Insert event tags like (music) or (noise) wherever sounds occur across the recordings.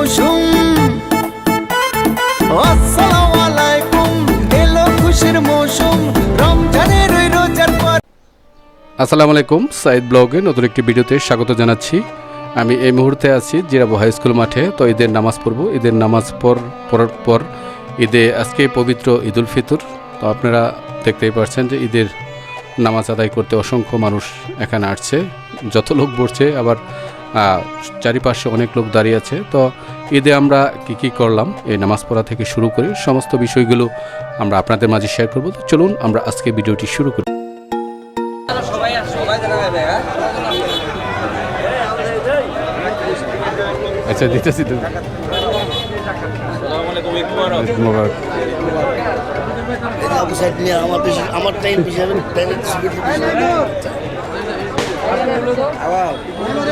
মৌসুম। আসসালামু আলাইকুম, এলো খুশির মৌসুম, রমজানের ওই রোজার পর। আসসালামু আলাইকুম, সাইদ ব্লগে নতুন একটি ভিডিওতে স্বাগত জানাচ্ছি। আমি এই মুহূর্তে আছি জিরাবো হাই স্কুল মাঠে, তো ঈদের নামাজ পড়ব। ঈদের নামাজ পর, পড়ার পর ঈদে আজকে পবিত্র ঈদুল ফিতর। তো আপনারা দেখতেই পাচ্ছেন যে ঈদের নামাজ আদায় করতে অসংখ্য মানুষ এখানে আসছে। যত লোক বসছে, আবার চারিপাশে অনেক লোক দাঁড়িয়ে আছে। তো ঈদে আমরা কি কি করলাম এই নামাজ পড়া থেকে শুরু করে সমস্ত বিষয়গুলো আমরা আপনাদের মাঝে শেয়ার করব। তো চলুন আমরা আজকে ভিডিওটি শুরু করি। আচ্ছা দিতেছি তো আমার টাইম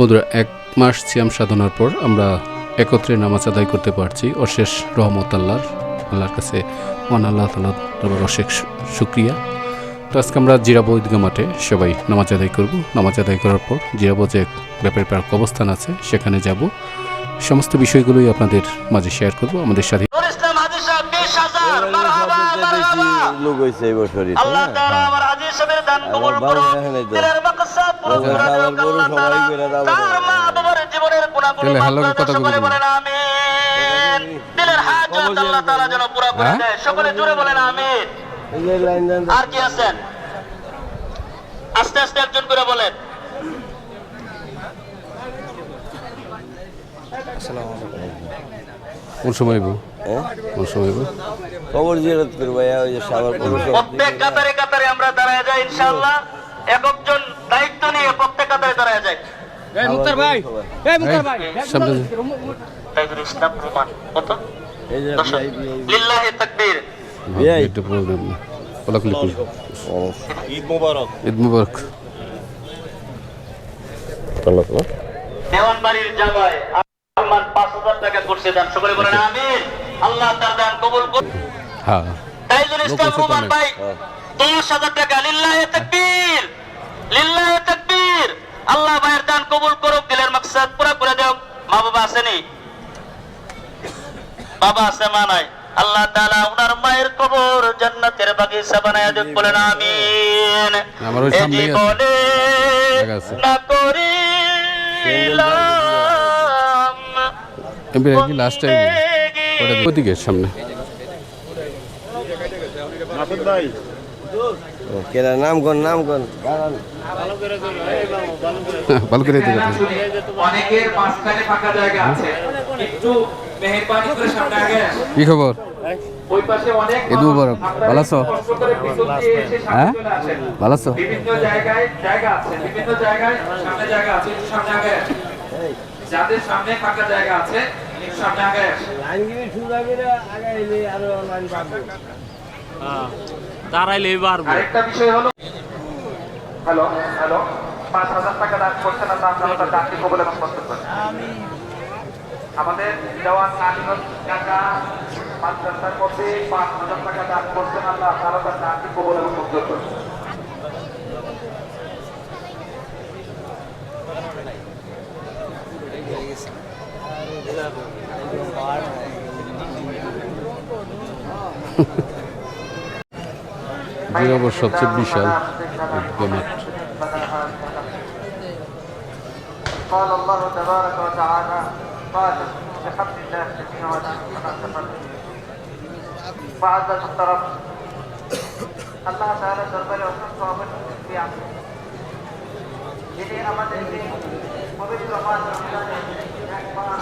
বন্ধুরা এক মাস সিয়াম সাধনার পর আমরা একত্রে নামাজ আদায় করতে পারছি। অশেষ রহমত আল্লাহর আল্লাহর কাছে মহান আল্লাহ দরবার অশেষ শুক্রিয়া। তো আজকে আমরা জিরাবো ঈদগাহ মাঠে সবাই নামাজ আদায় করব। নামাজ আদায় করার পর জিরাবো যে ব্যাপারী পার্ক অবস্থান আছে, সেখানে যাব। সমস্ত বিষয়গুলোই আপনাদের মাঝে শেয়ার করব। আমাদের সাথে বিশ হাজার মারহাবা মারহাবা লোক হয়েছে এই বছরই আল্লাহ তাআলা আমার হাজি সাহেবের দান কবুল করুন বাবা এখানে তো। দিলের মাকসাদ পুরো আমার করে বাবার দিন বড় আল্লাহ সবাই করে দাও তার মা বাবার জীবনের গুনাহগুলো মাফ করে সকলে বলেন। আমিন। দিলের হাজত আল্লাহ তাআলা যেন পুরো করে হ্যাঁ? দেয়। সকলে জোরে বলেন আমিন। এই যে লাইন দেন। আর কি আছেন? আস্তে আস্তে একজন করে বলেন। কোন সময় হইব? হ্যাঁ? কোন সময় হইব? জিয়ারত করব ওই যে সাবার প্রত্যেক কাতারে কাতারে আমরা দাঁড়ায় যাই ইনশাআল্লাহ। এক একজন দায়িত্ব নিয়ে প্রত্যেক কাতারে দাঁড়ায় যায় মুক্তার ভাই এই, সামনে যে- ইসলাম রহমান কত? এই যে লিল্লাহি তাকবীর। বিআই। প্রবলেম কোলাকুলি করি ঈদ মোবারক। ঈদ মুবারক। দেওয়ান বাড়ির জায়গায় আলমান পাঁচ হাজার টাকা করছে দান। সকলে বলেন আমিন। আল্লাহ তার দান কবুল করুন হ্যাঁ। তাইজুল ইসলাম অনেক। ভাই দশ হাজার টাকা লিল্লাহি তাকবীর লিল্লাহি তাকবীর। আল্লাহ ভাইয়ের দান কবুল করুক দিলের মাকসাদ পুরা করে দেও মা বাবা আসেনি বাবা আছে মা নাই। আল্লাহ তাআলা উনার মায়ের কবর জান্নাতের বাগিচা বানায় দেখ বলেন আমিন। আমার ওই এ সামনেই আছে। না করিলাম। এমপি লাস্ট টাইম ওটা ওদিকে সামনে। কেনা নাম কোন নাম কোন ভালো করে দিকে অনেকের মাঝখানে ফাঁকা জায়গা আছে। একটু মেহেরবানি করে সামনে আগে কি খবর? ওই পাশে অনেক ঈদ মুবারক। ভালো আছো? করে হ্যাঁ? ভালো আছো? বিভিন্ন জায়গায় জায়গা আছে বিভিন্ন জায়গায় সামনে জায়গা আছে। একটু সামনে আগে যাদের সামনে ফাঁকা জায়গা আছে দাঁড়াইলে পারব। আরেকটা বিষয় হলো হ্যালো হ্যালো। পাঁচ হাজার টাকা দান করছেন না আপনার দানকে কবল এবং করেন। আমাদের দেওয়ান আলিগঞ্জ টাকা মাদ্রাসার মধ্যে পাঁচ হাজার টাকা দান করছেন, আল্লাহ আপনারা দানকে কবল এবং মঞ্জুর জিরাবর সবচেয়ে বিশাল ঈদগাহ মাঠ قال الله تبارك وتعالى قال بحمد الله جميعا وتعالى وعز الطرف আল্লাহ তাআলা দরবারে অসংখ্য অবশ্যই শুকরিয়া যিনি আমাদেরকে পবিত্র মাস রমজানে এক মাস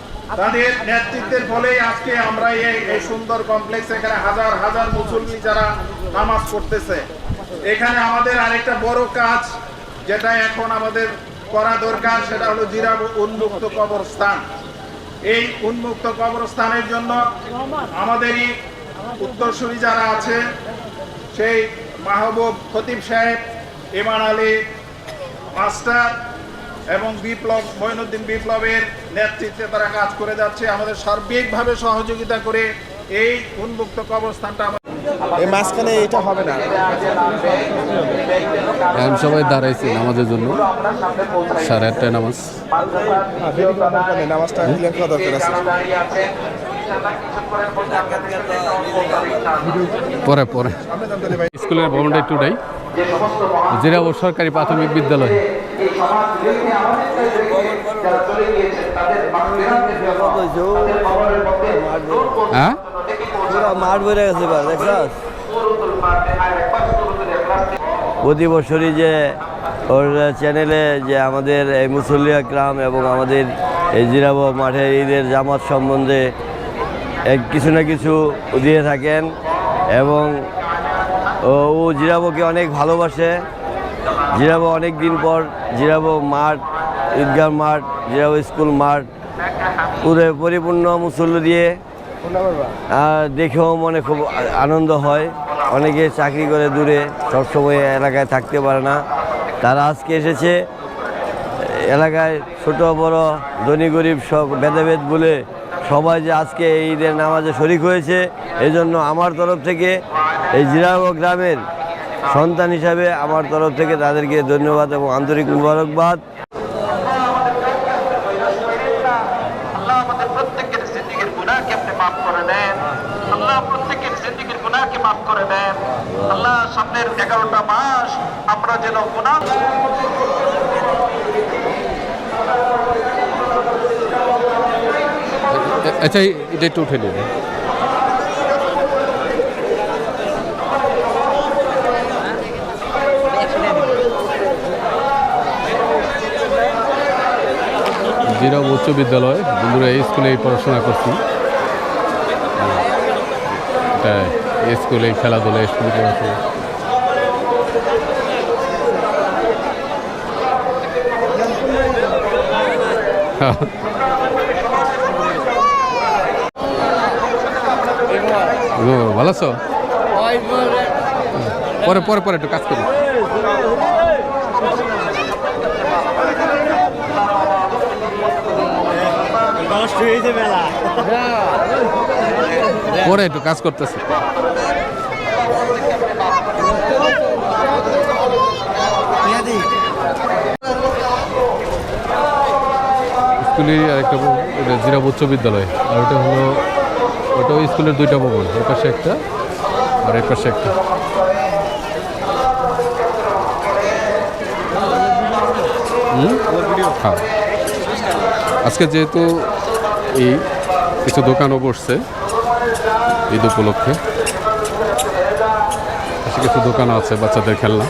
তাদের নেতৃত্বের ফলেই আজকে আমরা এই সুন্দর কমপ্লেক্স এখানে হাজার হাজার মুসলমি যারা নামাজ পড়তেছে। এখানে আমাদের আরেকটা বড় কাজ যেটা এখন আমাদের করা দরকার, সেটা হলো জিরা উন্মুক্ত কবরস্থান। এই উন্মুক্ত কবরস্থানের জন্য আমাদেরই উত্তরসূরি যারা আছে, সেই মাহবুব খতিব সাহেব ইমান আলী, মাস্টার এবং বিপ্লব মঈনুদ্দিন বিপ্লবের নেতৃত্বে তারা কাজ করে যাচ্ছে আমাদের সার্বিকভাবে সহযোগিতা করে এই উন্মুক্ত কবরস্থানটা আমাদের এই মাঝখানে এটা হবে না। এখন সবাই দাঁড়াইছি নামাজের জন্য। সাড়ে আটটায় নামাজ। নামাজটা ক্লিয়ার করা দরকার আছে। পরে পরে। স্কুলের ভবনটা একটু উঠাই। যে সমস্ত সরকারি প্রাথমিক বিদ্যালয়। এই সমাজ রেখে আমাদের রেখে যারা চলে গিয়েছেন তাদের মাতৃহাতের তাদের কবরের মধ্যে হ্যাঁ? জন্য ডেকে পৌঁছানো পুরো মাঠ ভরে গেছে এবার দেখছাস? প্রতি বছরই যে ওর চ্যানেলে যে আমাদের এই মুসল্লিয়া গ্রাম এবং আমাদের এই জিরাবো মাঠে ঈদের জামাত সম্বন্ধে কিছু না কিছু দিয়ে থাকেন এবং ও ও জিরাবোকে অনেক ভালোবাসে। জিরাবো অনেক দিন পর, জিরাবো মাঠ, ঈদগাহ মাঠ, জিরাবো স্কুল মাঠ। পুরো পরিপূর্ণ মুসল্লি দিয়ে দেখেও মনে খুব আনন্দ হয়। অনেকে চাকরি করে দূরে, সবসময় এলাকায় থাকতে পারে না। তারা আজকে এসেছে, এলাকায় ছোট, বড়, ধনী, গরিব সব ভেদাভেদ বলে সবাই যে আজকে ঈদের নামাজে শরিক হয়েছে এই জন্য আমার তরফ থেকে এই জিরাগো গ্রামের সন্তান হিসাবে আমার তরফ থেকে তাদেরকে ধন্যবাদ এবং আন্তরিক মুবারকবাদ। করে দেন। আল্লাহ সামনের এগারোটা মাস আমরা যেন আচ্ছা এটা একটু উঠে নিন জিরাব উচ্চ বিদ্যালয়। বন্ধুরা এই স্কুলেই পড়াশোনা করছি। এই স্কুলে খেলাধুলা স্কুলে পড়াশোনা। (laughs) ভালো আছো? পরে পরে পরে একটু কাজ করি। পরে একটু কাজ করতেছি। আরেকটা এটা জিরাব উচ্চ বিদ্যালয়। আর ওটা হলো ওটাও স্কুলের দুইটা ভবন এর পাশে একটা আর এর পাশে একটা? হ্যাঁ। আজকে যেহেতু এই কিছু দোকানও বসছে ঈদ উপলক্ষে। কিছু দোকান আছে বাচ্চাদের খেলনা।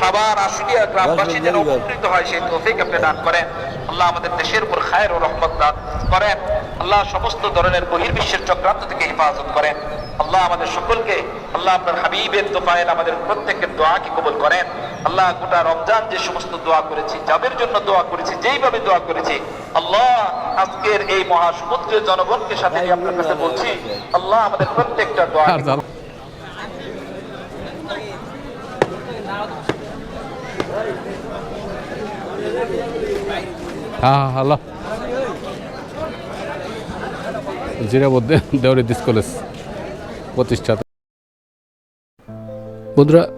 সবার আশুলিয়া গ্রামবাসী যেন উপকৃত হয় সেই তৌফিক আপনি দান করেন। আল্লাহ আমাদের দেশের উপর খায়ের ও রহমত দান করেন। আল্লাহ সমস্ত ধরনের বহির্বিশ্বের চক্রান্ত থেকে হেফাজত করেন। আল্লাহ আমাদের সকলকে আল্লাহ আপনার হাবিবের দোফায়েল আমাদের প্রত্যেকের দোয়াকে কবুল করেন। আল্লাহ গোটা রমজান যে সমস্ত দোয়া করেছি, যাদের জন্য দোয়া করেছি, যেইভাবে দোয়া করেছি, আল্লাহ আজকের এই মহাসমুদ্রের জনগণকে সাথে আপনার কাছে বলছি, আল্লাহ আমাদের প্রত্যেকটা দোয়া হ্যাঁ হ্যালো জিরাবদ্দে দেওয়ারি দিস কলেজ প্রতিষ্ঠাতা। বন্ধুরা,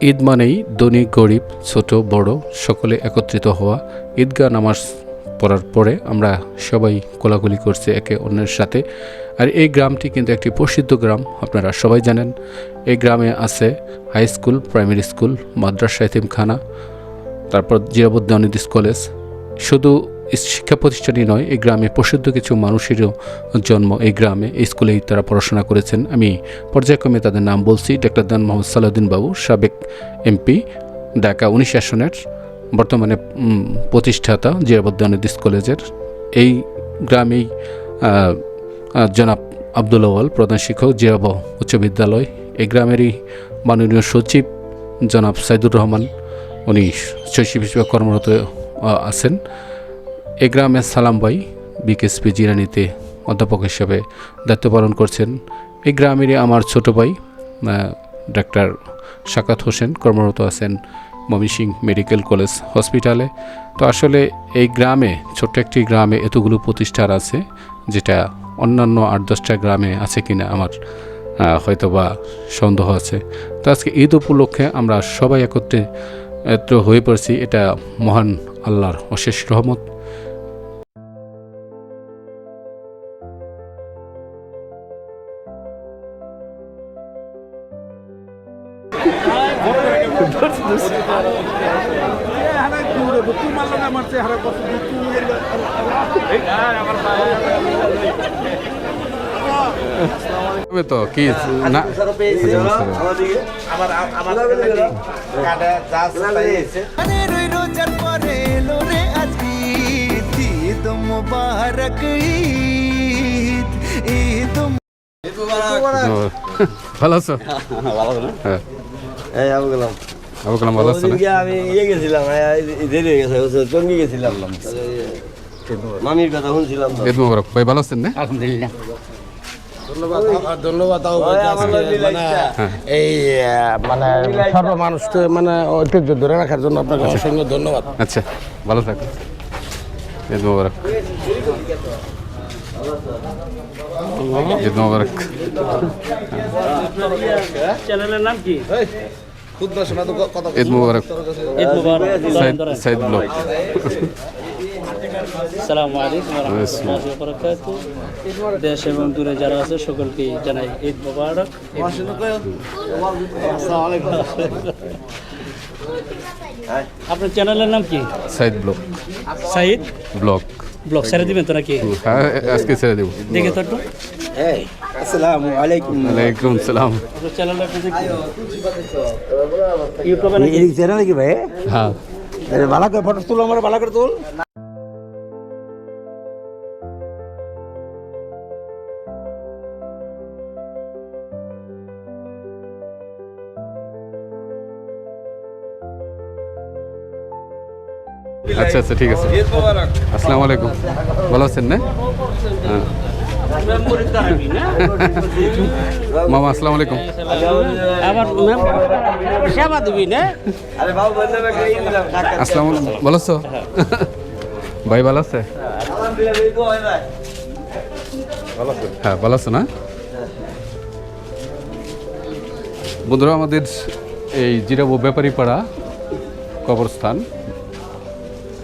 ঈদ মানেই ধনী, গরিব, ছোট, বড়, সকলে একত্রিত হওয়া। ঈদগাহ নামাজ পড়ার পরে আমরা সবাই কোলাকুলি করছি একে অন্যের সাথে। আর এই গ্রামটি কিন্তু একটি প্রসিদ্ধ গ্রাম, আপনারা সবাই জানেন। এই গ্রামে আছে হাই স্কুল প্রাইমারি স্কুল মাদ্রাসা, এতিমখানা, তারপর জিরাবুদ্দানিদিস কলেজ। শুধু শিক্ষা প্রতিষ্ঠানই নয়, এই গ্রামে প্রসিদ্ধ কিছু মানুষেরও জন্ম এই গ্রামে। এই স্কুলেই তারা পড়াশোনা করেছেন। আমি পর্যায়ক্রমে তাদের নাম বলছি। ডাক্তার দান মোহাম্মদ সালাউদ্দিন বাবু, সাবেক এমপি, ঢাকা উনিশ আসনের বর্তমানে প্রতিষ্ঠাতা জিরাবুদ্দানিদিস কলেজের। এই গ্রামেই জনাব আব্দুল আওয়াল প্রধান শিক্ষক জিয়াব উচ্চ বিদ্যালয়। এই গ্রামেরই মাননীয় সচিব জনাব সাইদুর রহমান। উনি শৈশব হিসেবে কর্মরত আছেন। এই গ্রামে সালাম ভাই, বিকেএসপি জিরানিতে অধ্যাপক হিসেবে দায়িত্ব পালন করছেন। এই গ্রামেরই আমার ছোট ভাই ডাক্তার শাকাত হোসেন, কর্মরত আছেন ময়মনসিং মেডিকেল কলেজ হসপিটালে। তো আসলে এই গ্রামে, ছোট্ট একটি গ্রামে এতগুলো প্রতিষ্ঠান আছে, যেটা অন্যান্য আট দশটা গ্রামে আছে কিনা আমার হয়তো বা সন্দেহ আছে। তো আজকে ঈদ উপলক্ষে আমরা সবাই একত্রে হয়ে পড়ছি, এটা মহান আল্লাহর অশেষ রহমত। তো কি না রমজানের ওই রোজার পরে এলো। রে আজ ঈদ ঈদ মুবারক ঈদ ঈদ ও, ভালো আছো। হ্যাঁ। এই আমি গেলাম। আবু কালাম ভালো আছো আমি ইয়ে গেছিলাম এই দেরি হয়ে গেছে ওই গেছিলাম মামির কথা শুনছিলাম ঈদ মোবারক। ভাই ভালো আছেন না? ধন্যবাদ ওই মানে এই মানে সর্বমানুষ মানে ঐতিহ্য ধরে রাখার জন্য আপনাকে অসংখ্য ধন্যবাদ। আচ্ছা ভালো থাকো ঈদ মোবারক। ঈদ মোবারক। চ্যানেলের নাম কি? ঈদ মোবারক। ঈদ মুবারক। সাইদ সাইদ ব্লগ আলাইকুম ওয়া ওয়া বারাকাতুহু। দেশ এবং দূরে যারা আছে সকলকে জানাই ঈদ মুবারক। আপনার চ্যানেলের নাম কি? Saeed blog Saeed? Blog blog ছেড়ে দিবেন তো নাকি? হ্যাঁ আজকে ছেড়ে দেবো। দেখে তো একটু। আসসালামু আলাইকুম ওয়ালাইকুম সালাম আপনার চ্যানেলটা একটু দেখি ইউটিউবে নাকি এই চ্যানেল নাকি ভাই হ্যাঁ ভালো করে ফটো তুল আমার ভালো করে তুল আচ্ছা আচ্ছা ঠিক আছে আসসালামু আলাইকুম ভালো আছেন না হ্যাঁ মেমোরি তারাবি না মামা, আসসালামু আলাইকুম। আবার ম্যাম সেবা দিবি না আসসালামু ভালো আছো? ভাই, ভালো আছে? হয়, ভালো আছো না? বন্ধুরা, আমাদের এই জিরাবো ব্যাপারী পাড়া কবরস্থান,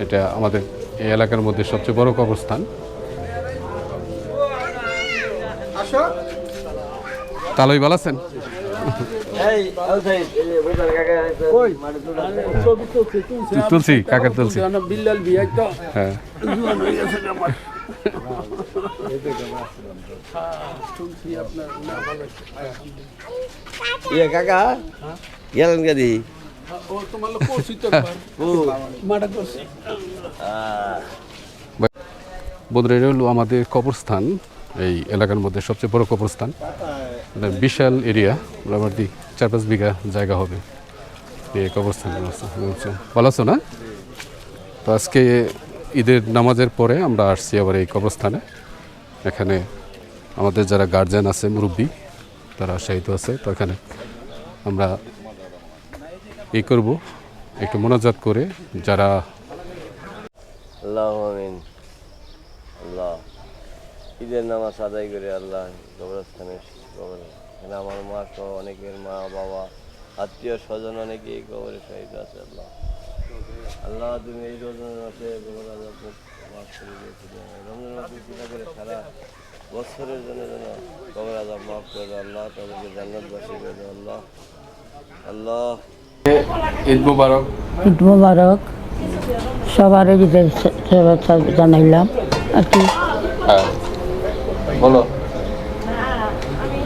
এটা আমাদের এই এলাকার মধ্যে সবচেয়ে বড় কবরস্থান। তালই ভালো আছেন? মানে তুলসি কাকার তুলসি বিল্লাল বিয়াই তো। হ্যাঁ। ইয়ে কাকা? গেলেন গাদি হলো আমাদের কবরস্থান এই এলাকার মধ্যে সবচেয়ে বড় কবরস্থান। এটা বিশাল এরিয়া, মোটামুটি চার পাঁচ বিঘা জায়গা হবে। এই কবরস্থান ভালো আছো না? তো আজকে ঈদের নামাজের পরে আমরা আসছি আবার এই কবরস্থানে। এখানে আমাদের যারা গার্জেন আছে, মুরব্বী, তারা শাহিত আছে। তো এখানে আমরা এই করব, একটু মোনাজাত করে যারা আল্লাহ আল্লাহ। ঈদের নামাজ আদায় করে আল্লাহ কবরস্থানে কবর। এখানে আমার মা সহ অনেকের মা বাবা আত্মীয় স্বজন অনেকে এই কবরে শহীদ আছে আল্লাহ। আল্লাহ তুমি এই রমজান মাসে মাফ করে দিয়েছিলে রমজান মাসে চিন্তা করে সারা বছরের জন্য যেন কবর আজাব মাফ করে দাও আল্লাহ তাদেরকে জান্নাত বাসী করে দাও আল্লাহ। আল্লাহ। ঈদ মুবারক। ঈদ মুবারক। সবার ঈদের জানাইলাম। আর কি? হ্যাঁ। বলো।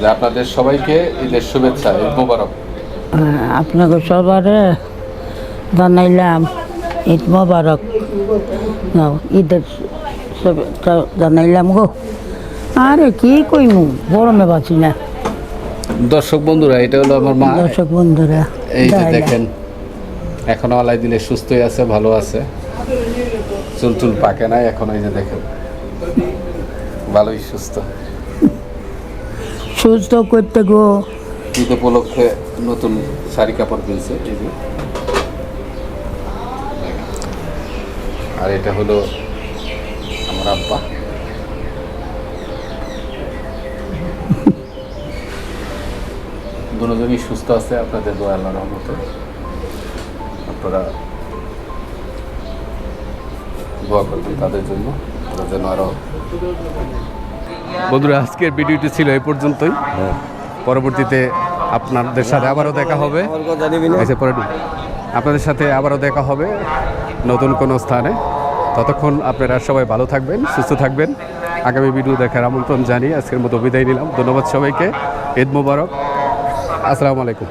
যে আপনাদের সবাইকে ঈদের শুভেচ্ছা ঈদ মুবারক। আপনাকে সবারে জানাইলাম ঈদ মুবারক। ঈদের শুভেচ্ছা জানাইলাম গো। আরে কি কইমু গরমে বাঁচি না। দর্শক বন্ধুরা এটা হলো আমার মা। দর্শক বন্ধুরা এই যে দেখেন এখনও আলাই দিলে সুস্থই আছে ভালো আছে। চুল টুল পাকে নাই এখন এই যে দেখেন। ভালোই সুস্থ। সুস্থ করতে গো। ঈদ উপলক্ষে নতুন শাড়ি কাপড় কিনছে আর এটা হলো আমার আব্বা। দুজনই সুস্থ আছে আপনাদের দোয়া আল্লাহর রহমতে। আপনারা দোয়া করবেন তাদের জন্য। ওরা যেন আরও বন্ধুরা আজকের ভিডিওটি ছিল এই পর্যন্তই। পরবর্তীতে আপনাদের সাথে আবারও দেখা হবে। আপনাদের সাথে আবারও দেখা হবে নতুন কোনো স্থানে। ততক্ষণ আপনারা সবাই ভালো থাকবেন সুস্থ থাকবেন। আগামী ভিডিও দেখার আমন্ত্রণ জানিয়ে আজকের মতো বিদায় নিলাম। ধন্যবাদ সবাইকে। ঈদ মুবারক। আসসালামু আলাইকুম।